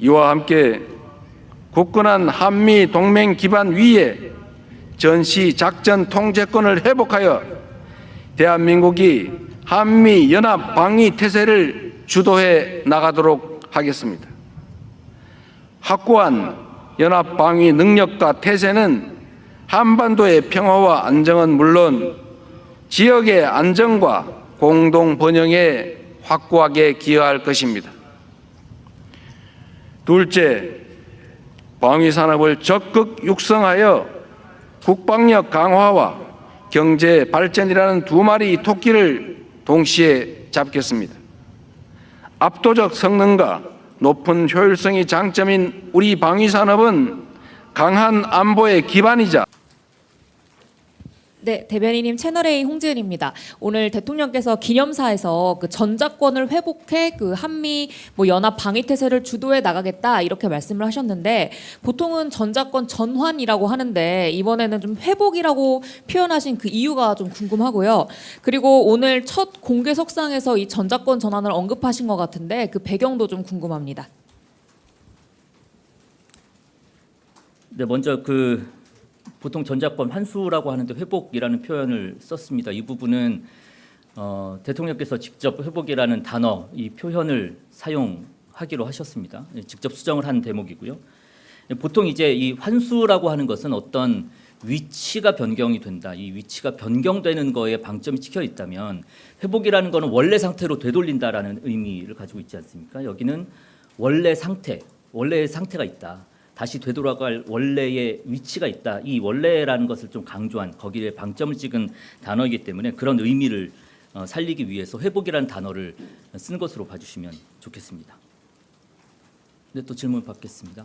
이와 함께 굳건한 한미 동맹 기반 위에 전시 작전 통제권을 회복하여 대한민국이 한미 연합 방위 태세를 주도해 나가도록 하겠습니다. 확고한 연합 방위 능력과 태세는 한반도의 평화와 안정은 물론 지역의 안정과 공동 번영에 확고하게 기여할 것입니다. 둘째, 방위 산업을 적극 육성하여 국방력 강화와 경제 발전이라는 두 마리 토끼를 동시에 잡겠습니다. 압도적 성능과 높은 효율성이 장점인 우리 방위 산업은 강한 안보의 기반이자 네, 대변인님 채널A 홍지은입니다. 오늘 대통령께서 기념사에서 그 전자권을 회복해 그 한미 뭐 연합 방위 태세를 주도해 나가겠다 이렇게 말씀을 하셨는데 보통은 전자권 전환이라고 하는데 이번에는 좀 회복이라고 표현하신 그 이유가 좀 궁금하고요. 그리고 오늘 첫 공개 석상에서 이 전자권 전환을 언급하신 것 같은데 그 배경도 좀 궁금합니다. 네, 먼저 그 보통 전자권 환수라고 하는데 회복이라는 표현을 썼습니다. 이 부분은 어, 대통령께서 직접 회복이라는 단어 이 표현을 사용하기로 하셨습니다. 예, 직접 수정을 한 대목이고요. 예, 보통 이제 이 환수라고 하는 것은 어떤 위치가 변경이 된다. 이 위치가 변경되는 거에 방점이 찍혀 있다면 회복이라는 거는 원래 상태로 되돌린다라는 의미를 가지고 있지 않습니까? 여기는 원래 상태, 원래의 상태가 있다. 다시 되돌아갈 원래의 위치가 있다. 이 원래라는 것을 좀 강조한 거기에 방점을 찍은 단어이기 때문에 그런 의미를 어, 살리기 위해서 회복이라는 단어를 쓴 것으로 봐주시면 좋겠습니다. 네, 또 질문 받겠습니다.